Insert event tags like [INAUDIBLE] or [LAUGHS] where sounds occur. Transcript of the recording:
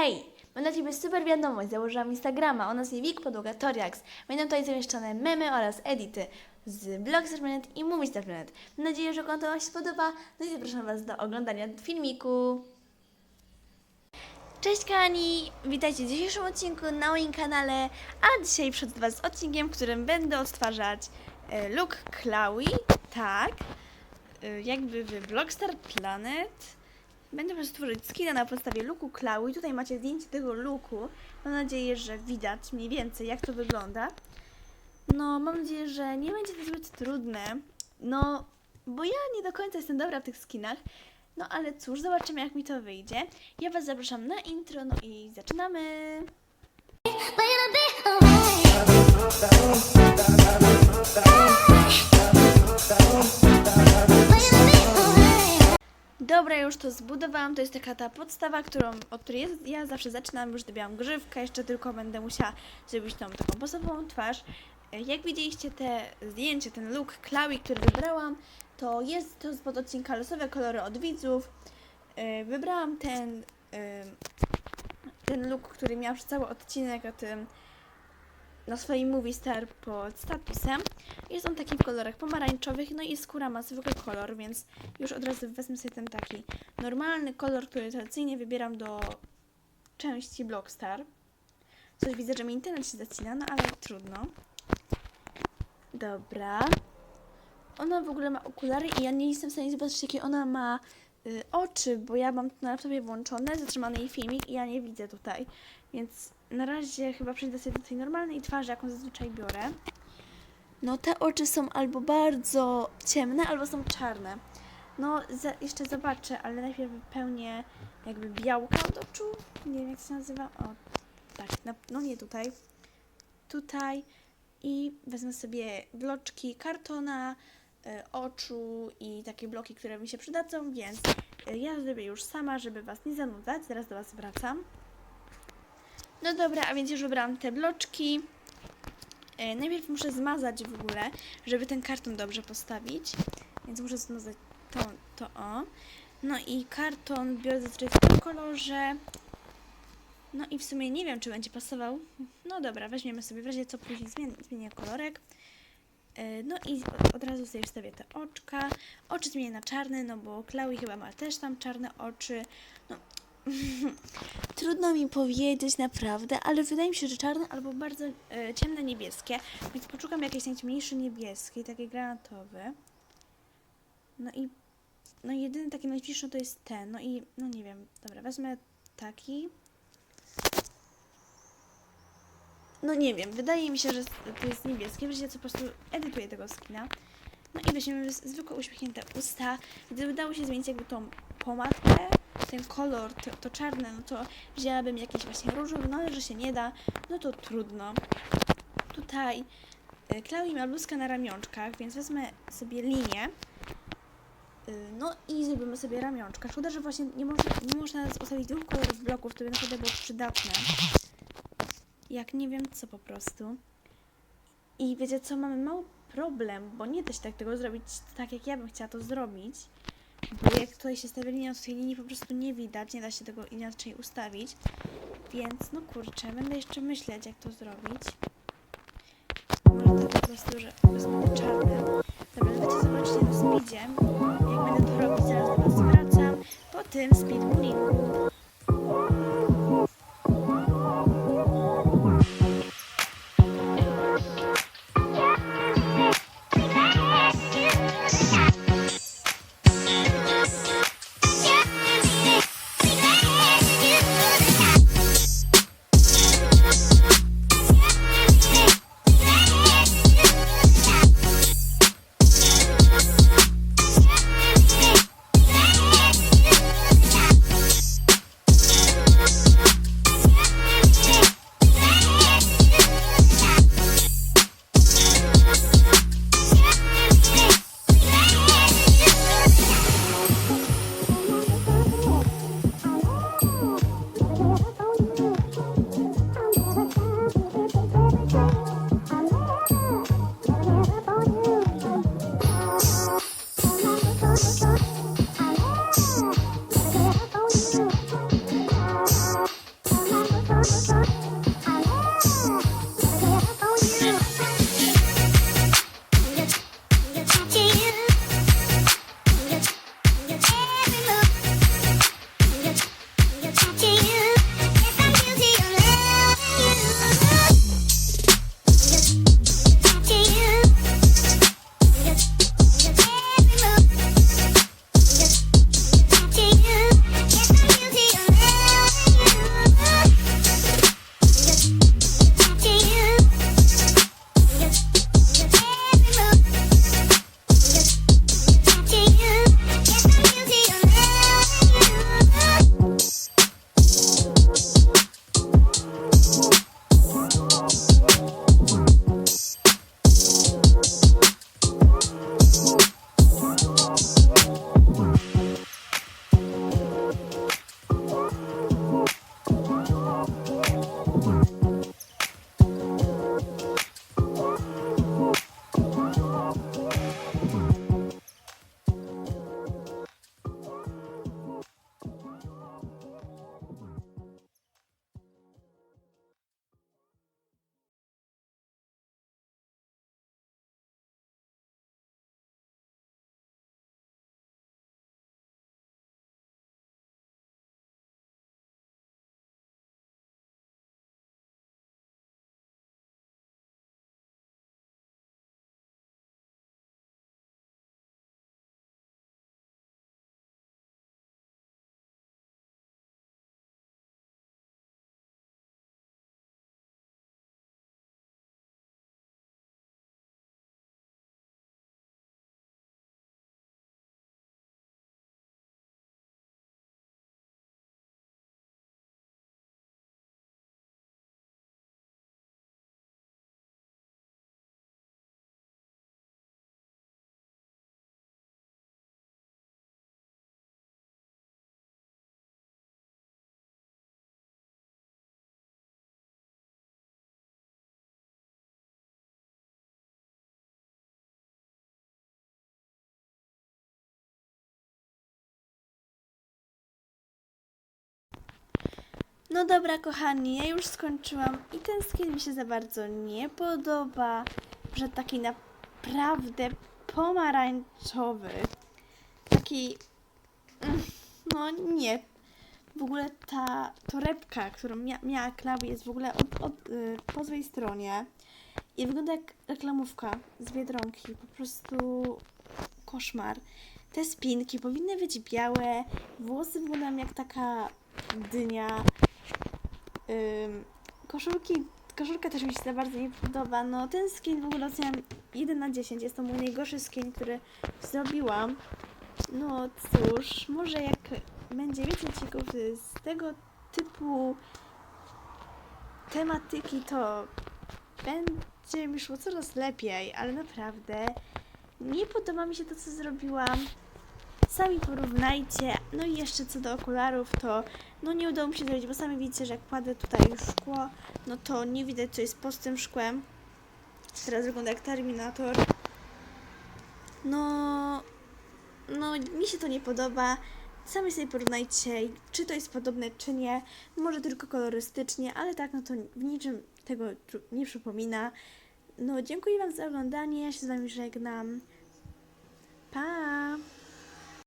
Hej! Mam dla Ciebie super wiadomość. Założyłam Instagrama o nazwie Wik Podłoga Toriax. Będą tutaj zamieszczone memy oraz edity z Blogstar.net i Moviestar.net. Mam nadzieję, że konto Wam się spodoba. No i zapraszam Was do oglądania filmiku. Cześć kochani! Witajcie w dzisiejszym odcinku na moim kanale, a dzisiaj przed Was odcinkiem, w którym będę odtwarzać e, look Chloe, tak, e, jakby w Blogstar Planet. Będę po tworzyć skina na podstawie looku Chloe. Tutaj macie zdjęcie tego looku. Mam nadzieję, że widać mniej więcej jak to wygląda. No, mam nadzieję, że nie będzie to zbyt trudne. No, bo ja nie do końca jestem dobra w tych skinach. No ale cóż, zobaczymy jak mi to wyjdzie. Ja Was zapraszam na intro, no i zaczynamy! Dobra, już to zbudowałam. To jest taka ta podstawa, którą, od której ja, ja zawsze zaczynam. Już dobiłam grzywkę, jeszcze tylko będę musiała zrobić tą taką podstawową twarz. Jak widzieliście te zdjęcie, ten look Chloe, który wybrałam, to jest to spod odcinka losowe kolory od widzów. E, Wybrałam ten, e, ten look, który miał przez cały odcinek o tym na swoim Movie Star pod statusem. Jest on taki w kolorach pomarańczowych, no i skóra ma zwykły kolor, więc już od razu wezmę sobie ten taki normalny kolor, który tradycyjnie wybieram do części Blockstar. Coś widzę, że mi internet się zacina, no ale trudno. Dobra. Ona w ogóle ma okulary i ja nie jestem w stanie zobaczyć, jakie ona ma y, oczy, bo ja mam na laptopie włączone, zatrzymany jej filmik i ja nie widzę tutaj. Więc na razie chyba przejdę sobie do tej normalnej twarzy, jaką zazwyczaj biorę. No te oczy są albo bardzo ciemne, albo są czarne. No za, jeszcze zobaczę, ale najpierw wypełnię jakby białka od oczu. Nie wiem jak się nazywa. O, tak, no, no nie tutaj. Tutaj. I wezmę sobie bloczki kartona, y, oczu i takie bloki, które mi się przydadzą, więc ja zrobię już sama, żeby Was nie zanudzać. Zaraz do Was wracam. No dobra, a więc już wybrałam te bloczki. E, najpierw muszę zmazać w ogóle, żeby ten karton dobrze postawić. Więc muszę zmazać to, to o. No i karton biorę zazwyczaj w tym kolorze. No i w sumie nie wiem, czy będzie pasował. No dobra, weźmiemy sobie w razie co później zmienię, zmienię kolorek. E, No i od- razu sobie wstawię te oczka. Oczy zmienię na czarne, no bo Chloe chyba ma też tam czarne oczy. No, [LAUGHS] Trudno mi powiedzieć naprawdę, ale wydaje mi się, że czarne albo bardzo e, ciemne niebieskie. Więc poszukam jakiejś najciemniejszy niebieskiej, taki granatowy. No i no jedyny taki najbliższy to jest ten. No i no nie wiem, dobra, wezmę taki. No nie wiem, wydaje mi się, że to jest niebieskie, w razie co po prostu edytuję tego skina. No i weźmiemy zwykłe uśmiechnięte usta. Gdyby udało się zmienić jakby tą pomadkę, ten kolor, to, to czarne, no to wzięłabym jakiś właśnie różowy, no ale że się nie da, no to trudno. Tutaj y, Chloe ma bluzkę na ramionczkach, więc wezmę sobie linię. Y, No i zrobimy sobie ramionczka. Szkoda, że właśnie nie, można nie można ustawić dwóch kolorów bloków, to by naprawdę było przydatne. Jak nie wiem co po prostu. I wiecie co, mamy mały problem, bo nie da się tak tego zrobić tak, jak ja bym chciała to zrobić. Bo jak tutaj się stawia linia od tej linii, po prostu nie widać, nie da się tego inaczej ustawić. Więc no kurczę, będę jeszcze myśleć, jak to zrobić. Może to po prostu, że rozmawiam czarnym. Dobra, dajcie zobaczyć na speedzie, jak będę to robić, zaraz do was wracam po tym speedbullingu. No dobra, kochani, ja już skończyłam i ten skin mi się za bardzo nie podoba, że taki naprawdę pomarańczowy, taki, mm, no nie, w ogóle ta torebka, którą mia miała Klawi jest w ogóle od, od, y, po złej stronie i wygląda jak reklamówka z Biedronki, po prostu koszmar. Te spinki powinny być białe, włosy wyglądają jak taka dynia, koszulki, koszulka też mi się za bardzo nie podoba. No ten skin w ogóle oceniam 1 na 10. Jest to mój najgorszy skin, który zrobiłam. No cóż, może jak będzie więcej odcinków z tego typu tematyki, to będzie mi szło coraz lepiej, ale naprawdę nie podoba mi się to, co zrobiłam. Sami porównajcie. No i jeszcze co do okularów, to no nie udało mi się zrobić, bo sami widzicie, że jak kładę tutaj szkło, no to nie widać, co jest pod tym szkłem. Teraz wygląda jak Terminator. No, no mi się to nie podoba. Sami sobie porównajcie, czy to jest podobne, czy nie. Może tylko kolorystycznie, ale tak, no to w niczym tego nie przypomina. No, dziękuję Wam za oglądanie. Ja się z Wami żegnam. Pa!